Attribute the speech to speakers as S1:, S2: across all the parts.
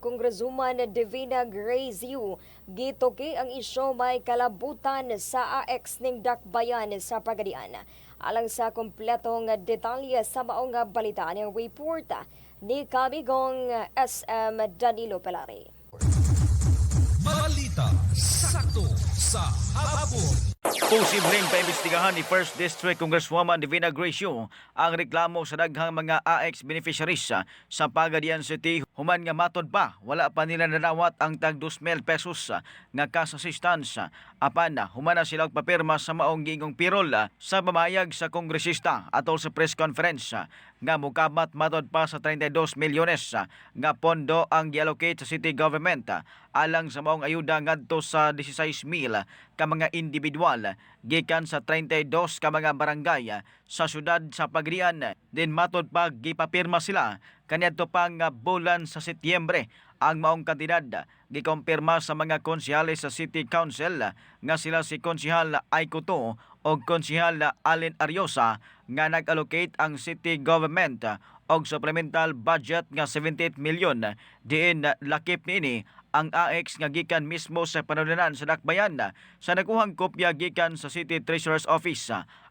S1: Congresswoman Divina Graziu gitoki ang isyo may kalabutan sa AX ning dakbayan sa Pagadian. Alang sa kompletong detalye sa maong balita ng report ni Kamigong SM Danilo Pelari.
S2: Balita sakto sa hapon.
S3: Posibleng paimbestigahan ni 1st District Congresswoman Divina Gracio ang reklamo sa daghang mga AX beneficiaries sa Pagadian City human nga matod pa wala pa nila nadawat ang tag 2,000 pesos ah, nga cash assistance apan na human na sila papirma sa maong gingong pirol ah, sa pamayag sa kongresista atol sa press conference ah, nga mukabat matod pa sa 32 milyones ah, nga pondo ang giallocate sa city government ah, alang sa maong ayuda ngadto sa 16,000 ka mga individual gikan sa 32 ka mga barangay ah, sa syudad sa Pagrian din matod pa gipapirma sila kaniadto pang ah, bulan sa Setyembre. Ang maong kantidad ah, gikompirma sa mga konsyales sa City Council ah, nga sila si Konsihal Aikuto o Konsihal Allen Ariosa nga nag-allocate ang city government og supplemental budget nga 78 milyon. Diin lakip niini ang AX nga gikan mismo sa panunanan sa Dakbayan sa nakuhang kopya gikan sa City Treasurer's Office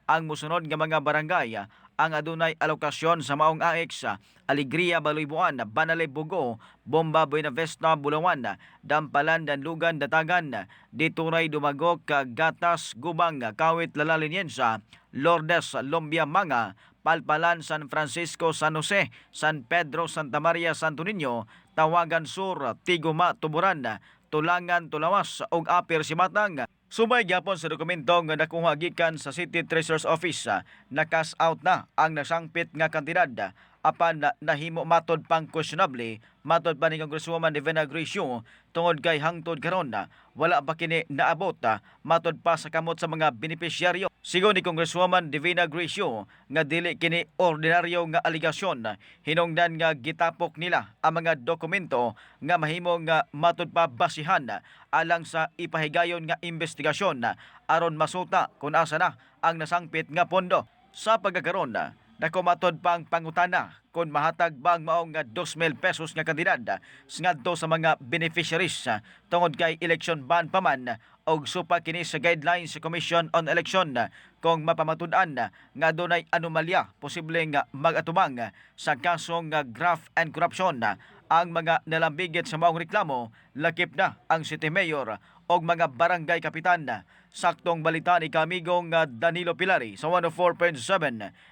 S3: ang musunod nga mga barangay ang adunay alokasyon sa maong AX Alegria Baluybuan, Banale Bugo, Bomba Buenavista Bulawan, Dampalan Danlugan Datagan, Dituray Dumagok Gatas Gubang Kawit Lalaliniensa, Lourdes Lombia Manga, Palpalan San Francisco San Jose, San Pedro Santa Maria Santo Niño, Tawagan Sur, Tiguma Tuburan, Tulangan Tulawas ug Apir Simatang. Sumay gyapon sa dokumento nga nakuha gikan sa City Treasurer's Office ah, na-cash out na ang nasangpit nga kantidad ah, apan na, nahimo matod pang questionable matod pa ni Congresswoman Divina Gracio tungod kay hangtod karon na wala pa kini naabot ah, matod pa sa kamot sa mga benepisyaryo sigon ni Congresswoman Divina Gracio nga dili kini ordinaryo nga aligasyon hinungdan nga gitapok nila ang mga dokumento nga mahimo nga matod pa basihan alang sa ipahigayon nga investigasyon. Aron masuta kung asa na ang nasangpit nga pondo. Sa pagkakaroon nakumatod pang pangutana kung mahatag ba ang maong nga 2,000 pesos nga kandidat ngadto sa mga beneficiaries. Tungod kay election ban pa man og supa kini sa guidelines sa Commission on Election. Kung mapamatud-an nga dunay anomalya posibleng mag-atubang ah, sa kasong graft and corruption. Ang mga nalambigit sa maong reklamo lakip na ang city mayor og mga barangay kapitan. Saktong balita ni kamigong Danilo Pilari sa 104.7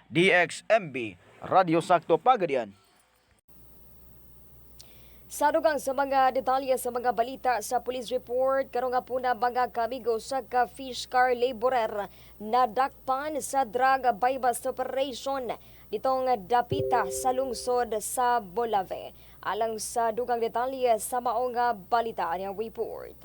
S3: DXMB Radio Sakto Pagadian
S1: Sa dugang sa mga detalye sa mga balita sa police report, karon nga po na mga kamigo sa ka fish car laborer na dakpan sa drug bypass operation ditong dapita sa lungsod sa Bolave. Alang sa dugang detalye sa maong balita niyang report.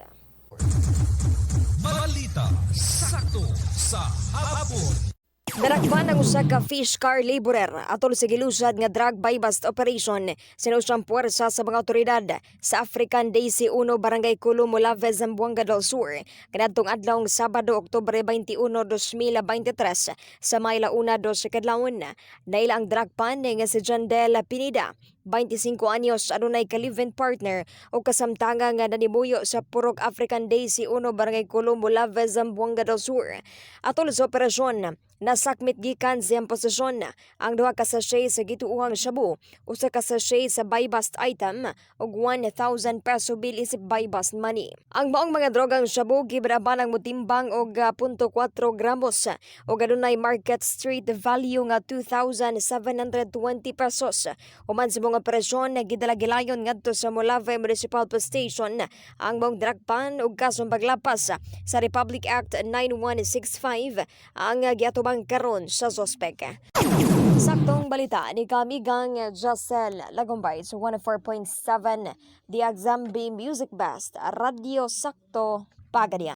S2: Balita sakto sa hapon.
S1: Narakpan ang usa ka fish car laborer. Atol sa gilusad nga drug buy-bust operation. Sinusyang puwersa sa mga otoridad sa African Daisy 1 Barangay Culo Molave, Zamboanga del Sur. Kanadtong adlaw Sabado, Oktubre 21, 2023 sa Mayla Una dos kadlawon naila ang drug pan nga si Jandel Pinida 25 anyos adunay ka-live-in partner o kasamtanga nga nanimuyo sa Purok African Daisy 1 Barangay Culo Molave, Zamboanga del Sur atol sa operasyon Nasakmit gikan siyang posisyon ang duha ka sachet sa gituuhang shabu, usa ka sachet sa buy-bust item ug 1,000 peso bill isip buy-bust money. Ang maong mga drogang shabu gibraban ang mutimbang og ah, 0.4 gramos ug adunay market street value nga 2,720 pesos. Human sa mga operasyon gidala-gilayon ngadto sa Molave Municipal Police Station ang maong dragpan ug kasong paglapas sa Republic Act 9165 ang giatubang karon sa sospek. Saktong balita ni Kamigang Jacel Lagumbay sa 104.7 The Exambi Music Best Radio Sakto Pagadian.